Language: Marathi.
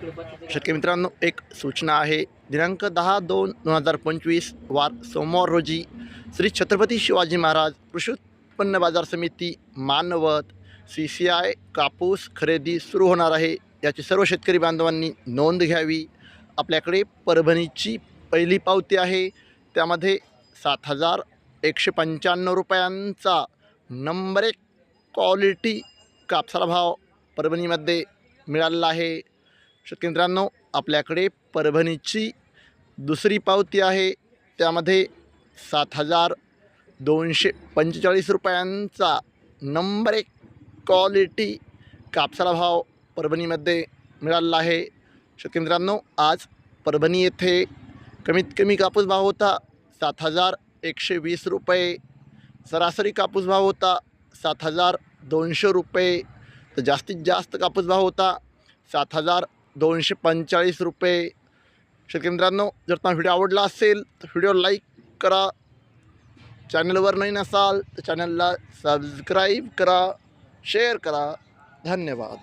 शेतकरी मित्रांनो एक सूचना आहे. दिनांक दहा दोन दोन हजार पंचवीस वार सोमवार रोजी श्री छत्रपती शिवाजी महाराज कृषी उत्पन्न बाजार समिती मानवत सी सी आय कापूस खरेदी सुरू होणार आहे. याची सर्व शेतकरी बांधवांनी नोंद घ्यावी. आपल्याकडे परभणीची पहिली पावती आहे. त्यामध्ये सात हजार एकशे पंच्याण्णव रुपयांचा नंबर एक क्वालिटी कापसाला भाव परभणीमध्ये मिळालेला आहे. शेतकरी मित्रांनो आपल्याकडे परभणीची दुसरी पावती आहे. त्यामध्ये सात हजार दोनशे पंचेचाळीस रुपयांचा नंबर एक क्वालिटी कापसाला भाव परभणीमध्ये मिळालेला आहे. शेतकरी मित्रांनो आज परभणी येथे कमीत कमी कापूस भाव होता सात हजार एकशे वीस रुपये. सरासरी कापूस भाव होता सात हजार दोनशे रुपये. तर जास्तीत जास्त कापूस भाव होता सात हजार दोनशे पंचेचाळीस रुपये. शेतकरी मित्रांनो जर तुम्हाला व्हिडिओ आवडला असेल तर व्हिडिओ लाईक करा. चॅनलवर नाही नसाल तर चॅनलला सबस्क्राईब करा शेअर करा. धन्यवाद.